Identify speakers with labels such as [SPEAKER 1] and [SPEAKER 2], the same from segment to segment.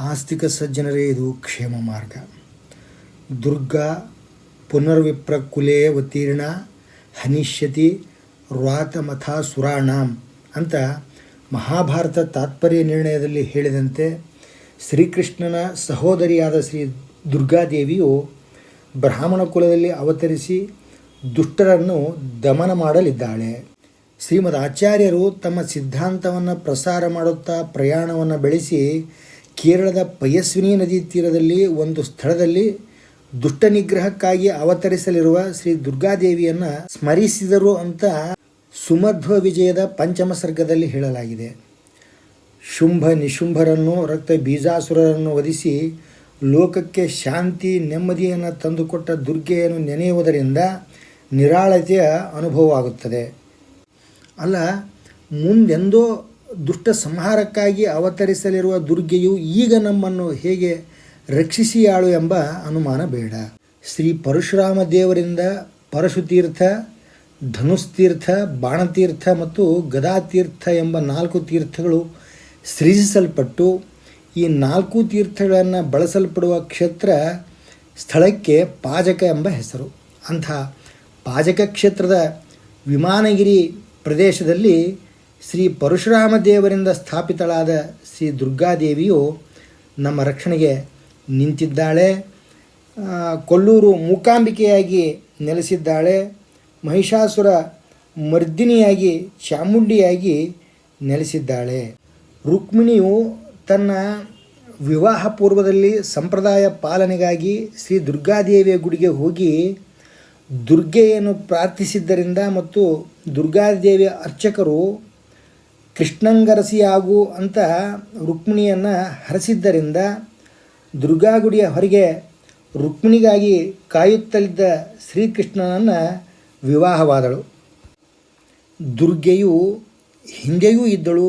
[SPEAKER 1] ಆಸ್ತಿಕ ಸಜ್ಜನರೇ, ಇದು ಕ್ಷೇಮ ಮಾರ್ಗ. ದುರ್ಗಾ ಪುನರ್ವಿಪ್ರ ಕುಲೇ ಉತ್ತೀರ್ಣ ಹನಿಷ್ಯತಿ ರ್ವಾತಮಥ ಸುರಾಣಾಂ ಅಂತ ಮಹಾಭಾರತ ತಾತ್ಪರ್ಯ ನಿರ್ಣಯದಲ್ಲಿ ಹೇಳಿದಂತೆ ಶ್ರೀಕೃಷ್ಣನ ಸಹೋದರಿಯಾದ ಶ್ರೀ ದುರ್ಗಾದೇವಿಯು ಬ್ರಾಹ್ಮಣ ಕುಲದಲ್ಲಿ ಅವತರಿಸಿ ದುಷ್ಟರನ್ನು ದಮನ ಮಾಡಲಿದ್ದಾಳೆ. ಶ್ರೀಮದ್ ಆಚಾರ್ಯರು ತಮ್ಮ ಸಿದ್ಧಾಂತವನ್ನು ಪ್ರಸಾರ ಮಾಡುತ್ತಾ ಪ್ರಯಾಣವನ್ನು ಬೆಳೆಸಿ ಕೇರಳದ ಪಯಸ್ವಿನಿ ನದಿ ತೀರದಲ್ಲಿ ಒಂದು ಸ್ಥಳದಲ್ಲಿ ದುಷ್ಟ ನಿಗ್ರಹಕ್ಕಾಗಿ ಅವತರಿಸಲಿರುವ ಶ್ರೀ ದುರ್ಗಾದೇವಿಯನ್ನು ಸ್ಮರಿಸಿದರು ಅಂತ ಸುಮಧ್ವ ವಿಜಯದ ಪಂಚಮ ಸರ್ಗದಲ್ಲಿ ಹೇಳಲಾಗಿದೆ. ಶುಂಭ ನಿಶುಂಭರನ್ನು, ರಕ್ತ ಬೀಜಾಸುರರನ್ನು ವಧಿಸಿ ಲೋಕಕ್ಕೆ ಶಾಂತಿ, ನೆಮ್ಮದಿಯನ್ನು ತಂದುಕೊಟ್ಟ ದುರ್ಗೆಯನ್ನು ನೆನೆಯುವುದರಿಂದ ನಿರಾಳತೆಯ ಅನುಭವವಾಗುತ್ತದೆ. ಅಲ್ಲ, ಮುಂದೆಂದೋ ದುಷ್ಟ ಸಂಹಾರಕ್ಕಾಗಿ ಅವತರಿಸಲಿರುವ ದುರ್ಗೆಯು ಈಗ ನಮ್ಮನ್ನು ಹೇಗೆ ರಕ್ಷಿಸಿಯಾಳು ಎಂಬ ಅನುಮಾನ ಬೇಡ. ಶ್ರೀ ಪರಶುರಾಮ ದೇವರಿಂದ ಪರಶುತೀರ್ಥ, ಧನುಸ್ತೀರ್ಥ, ಬಾಣತೀರ್ಥ ಮತ್ತು ಗದಾತೀರ್ಥ ಎಂಬ ನಾಲ್ಕು ತೀರ್ಥಗಳು ಸೃಜಿಸಲ್ಪಟ್ಟು, ಈ ನಾಲ್ಕು ತೀರ್ಥಗಳನ್ನು ಬಳಸಲ್ಪಡುವ ಕ್ಷೇತ್ರ ಸ್ಥಳಕ್ಕೆ ಪಾಜಕ ಎಂಬ ಹೆಸರು. ಅಂಥ ಪಾಜಕ ಕ್ಷೇತ್ರದ ವಿಮಾನಗಿರಿ ಪ್ರದೇಶದಲ್ಲಿ ಶ್ರೀ ಪರಶುರಾಮ ದೇವರಿಂದ ಸ್ಥಾಪಿತಳಾದ ಶ್ರೀ ದುರ್ಗಾದೇವಿಯು ನಮ್ಮ ರಕ್ಷಣೆಗೆ ನಿಂತಿದ್ದಾಳೆ. ಕೊಲ್ಲೂರು ಮೂಕಾಂಬಿಕೆಯಾಗಿ ನೆಲೆಸಿದ್ದಾಳೆ. ಮಹಿಷಾಸುರ ಮರ್ದಿನಿಯಾಗಿ ಚಾಮುಂಡಿಯಾಗಿ ನೆಲೆಸಿದ್ದಾಳೆ. ರುಕ್ಮಿಣಿಯು ತನ್ನ ವಿವಾಹ ಪೂರ್ವದಲ್ಲಿ ಸಂಪ್ರದಾಯ ಪಾಲನೆಗಾಗಿ ಶ್ರೀ ದುರ್ಗಾದೇವಿಯ ಗುಡಿಗೆ ಹೋಗಿ ದುರ್ಗೆಯನ್ನು ಪ್ರಾರ್ಥಿಸಿದ್ದರಿಂದ ಮತ್ತು ದುರ್ಗಾದೇವಿಯ ಅರ್ಚಕರು ಕೃಷ್ಣಂಗರಸಿಯಾಗು ಅಂತ ರುಕ್ಮಿಣಿಯನ್ನು ಹರಸಿದ್ದರಿಂದ ದುರ್ಗಾಗುಡಿಯ ಹೊರಗೆ ರುಕ್ಮಿಣಿಗಾಗಿ ಕಾಯುತ್ತಲಿದ್ದ ಶ್ರೀಕೃಷ್ಣನನ್ನು ವಿವಾಹವಾದಳು. ದುರ್ಗೆಯು ಹಿಂದೆಯೂ ಇದ್ದಳು,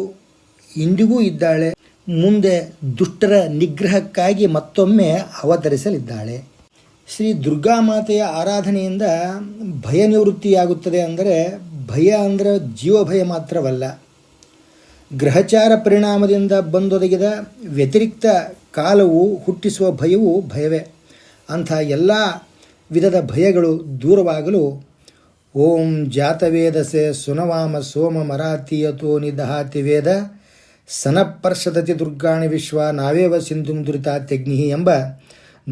[SPEAKER 1] ಇಂದಿಗೂ ಇದ್ದಾಳೆ. ಮುಂದೆ ದುಷ್ಟರ ನಿಗ್ರಹಕ್ಕಾಗಿ ಮತ್ತೊಮ್ಮೆ ಅವತರಿಸಲಿದ್ದಾಳೆ. ಶ್ರೀ ದುರ್ಗಾಮಾತೆಯ ಆರಾಧನೆಯಿಂದ ಭಯ ನಿವೃತ್ತಿಯಾಗುತ್ತದೆ ಅಂದರೆ ಭಯ ಅಂದರೆ ಜೀವಭಯ ಮಾತ್ರವಲ್ಲ. ಗ್ರಹಚಾರ ಪರಿಣಾಮದಿಂದ ಬಂದೊದಗಿದ ವ್ಯತಿರಿಕ್ತ ಕಾಲವು ಹುಟ್ಟಿಸುವ ಭಯವು ಭಯವೇ. ಅಂಥ ಎಲ್ಲ ವಿಧದ ಭಯಗಳು ದೂರವಾಗಲು ಓಂ ಜಾತವೇದಸೆ ಸುನವಾಮ ಸೋಮ ಮರಾತಿಯತೋ ನಿದಹಾತಿ ವೇದ ಸನಪರ್ಷದತಿ ದುರ್ಗಾಣಿ ವಿಶ್ವ ನಾವೇವ ಸಿಂಧು ದುರಿತ ತೆಗ್ನಿ ಎಂಬ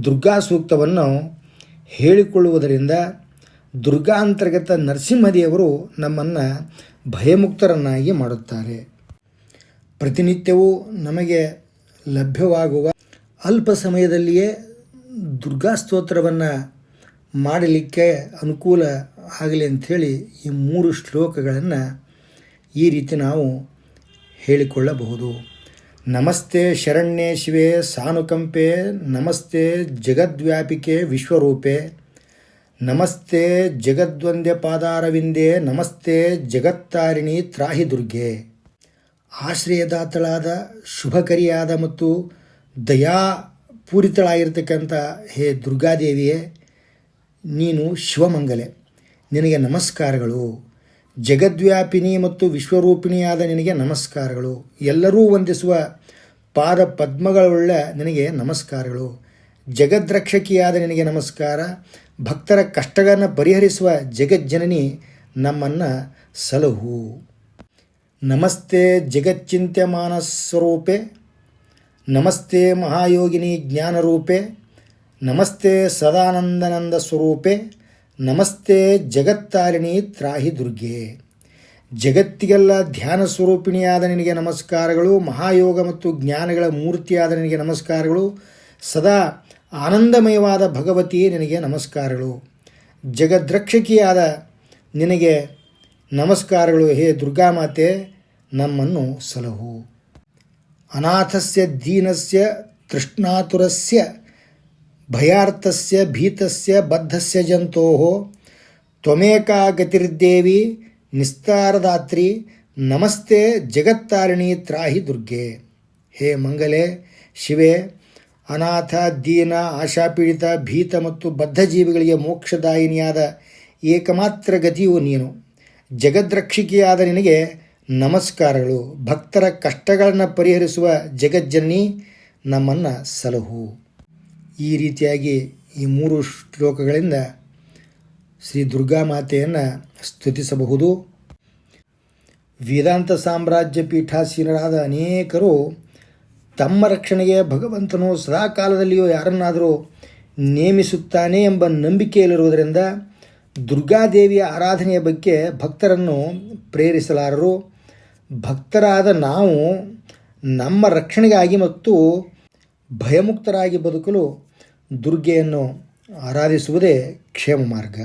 [SPEAKER 1] ದುರ್ಗಾ ಸೂಕ್ತವನ್ನು ಹೇಳಿಕೊಳ್ಳುವುದರಿಂದ ದುರ್ಗಾ ಅಂತರ್ಗತ ನರಸಿಂಹದೇವರು ನಮ್ಮನ್ನು ಭಯಮುಕ್ತರನ್ನಾಗಿ ಮಾಡುತ್ತಾರೆ. ಪ್ರತಿನಿತ್ಯವೂ ನಮಗೆ ಲಭ್ಯವಾಗುವ ಅಲ್ಪ ಸಮಯದಲ್ಲಿಯೇ ದುರ್ಗಾ ಸ್ತೋತ್ರವನ್ನು ಮಾಡಲಿಕ್ಕೆ ಅನುಕೂಲ ಆಗಲಿ ಅಂಥೇಳಿ ಈ ಮೂರು ಶ್ಲೋಕಗಳನ್ನು ಈ ರೀತಿ ನಾವು ಹೇಳಿಕೊಳ್ಳಬಹುದು. ನಮಸ್ತೆ ಶರಣ್ಯೇ ಶಿವೆ ಸಾನುಕಂಪೆ, ನಮಸ್ತೆ ಜಗದ್ವ್ಯಾಪಿಕೆ ವಿಶ್ವರೂಪೆ, ನಮಸ್ತೆ ಜಗದ್ವಂದ್ಯ ಪಾದಾರವಿಂದೇ ನಮಸ್ತೆ ಜಗತ್ತಾರಿಣಿ ತ್ರಾಹಿ ದುರ್ಗೆ ಆಶ್ರಯದಾತಳಾದ, ಶುಭಕರಿಯಾದ ಮತ್ತು ದಯಾಪೂರಿತಳಾಗಿರ್ತಕ್ಕಂಥ ಹೇ ದುರ್ಗಾದೇವಿಯೇ, ನೀನು ಶಿವಮಂಗಲೆ. ನಿನಗೆ ನಮಸ್ಕಾರಗಳು. ಜಗದ್ವ್ಯಾಪಿನಿ ಮತ್ತು ವಿಶ್ವರೂಪಿಣಿಯಾದ ನಿನಗೆ ನಮಸ್ಕಾರಗಳು. ಎಲ್ಲರೂ ವಂದಿಸುವ ಪಾದ ಪದ್ಮಗಳುಳ್ಳ ನಿನಗೆ ನಮಸ್ಕಾರಗಳು. ಜಗದ್ರಕ್ಷಕಿಯಾದ ನಿನಗೆ ನಮಸ್ಕಾರ. ಭಕ್ತರ ಕಷ್ಟಗಳನ್ನು ಪರಿಹರಿಸುವ ಜಗಜ್ಜನನಿ ನಮ್ಮನ್ನು ಸಲಹು. ನಮಸ್ತೆ ಜಗಚ್ಚಿಂತ್ಯಮಾನ ಸ್ವರೂಪೆ ನಮಸ್ತೆ ಮಹಾಯೋಗಿನಿ ಜ್ಞಾನರೂಪೆ, ನಮಸ್ತೆ ಸದಾನಂದನಂದ ಸ್ವರೂಪೆ ನಮಸ್ತೆ ಜಗತ್ತಾರಿಣಿ ತ್ರಾಹಿ ದುರ್ಗೆ ಜಗತ್ತಿಗೆಲ್ಲ ಧ್ಯಾನ ಸ್ವರೂಪಿಣಿಯಾದ ನಿನಗೆ ನಮಸ್ಕಾರಗಳು, ಮಹಾಯೋಗ ಮತ್ತು ಜ್ಞಾನಗಳ ಮೂರ್ತಿಯಾದ ನಿನಗೆ ನಮಸ್ಕಾರಗಳು, ಸದಾ ಆನಂದಮಯವಾದ ಭಗವತಿಯೇ ನಿನಗೆ ನಮಸ್ಕಾರಗಳು. ಜಗದ್ರಕ್ಷಕಿಯಾದ ನಿನಗೆ ನಮಸ್ಕಾರಗಳು. ಹೇ ದುರ್ಗಾಮಾತೆ ನಮ್ಮನ್ನು ಸಲಹು. ಅನಾಥಸ್ಯ ದೀನಸ್ಯ ತೃಷ್ಣಾತುರಸ್ಯ ಭಯಾರ್ಥಸ್ಯ ಭೀತಸ್ಯ ಬದ್ಧಸ್ಯ ಜಂತೋ ತ್ವಮೇಕಾ ಗತಿರ್ದೇವಿ ನಿಸ್ತಾರದಾತ್ರಿ ನಮಸ್ತೆ ಜಗತ್ತಾರಿಣಿ ತ್ರಾಹಿ ದುರ್ಗೆ. ಹೇ ಮಂಗಲೆ, ಶಿವೆ, ಅನಾಥ, ದೀನ, ಆಶಾಪೀಡಿತ, ಭೀತ ಮತ್ತು ಬದ್ಧ ಜೀವಿಗಳಿಗೆ ಮೋಕ್ಷದಾಯಿನಿಯಾದ ಏಕಮಾತ್ರ ಗತಿಯು ನೀನು. ಜಗದ್ರಕ್ಷಿಕೆಯಾದ ನಿನಗೆ ನಮಸ್ಕಾರಗಳು. ಭಕ್ತರ ಕಷ್ಟಗಳನ್ನು ಪರಿಹರಿಸುವ ಜಗಜ್ಜನಿ ನಮ್ಮನ್ನು ಸಲಹು. ಈ ರೀತಿಯಾಗಿ ಈ ಮೂರು ಶ್ಲೋಕಗಳಿಂದ ಶ್ರೀ ದುರ್ಗಾ ಮಾತೆಯನ್ನು ಸ್ತುತಿಸಬಹುದು. ವೇದಾಂತ ಸಾಮ್ರಾಜ್ಯ ಪೀಠಾಸೀನರಾದ ಅನೇಕರು ತಮ್ಮ ರಕ್ಷಣೆಗೆ ಭಗವಂತನು ಸದಾಕಾಲದಲ್ಲಿಯೂ ಯಾರನ್ನಾದರೂ ನೇಮಿಸುತ್ತಾನೆ ಎಂಬ ನಂಬಿಕೆಯಲ್ಲಿರುವುದರಿಂದ ದುರ್ಗಾದೇವಿಯ ಆರಾಧನೆಯ ಬಗ್ಗೆ ಭಕ್ತರನ್ನು ಪ್ರೇರಿಸಲಾರರು. ಭಕ್ತರಾದ ನಾವು ನಮ್ಮ ರಕ್ಷಣೆಗಾಗಿ ಮತ್ತು ಭಯಮುಕ್ತರಾಗಿ ಬದುಕಲು ದುರ್ಗೆಯನ್ನು ಆರಾಧಿಸುವುದೇ ಕ್ಷೇಮ ಮಾರ್ಗ.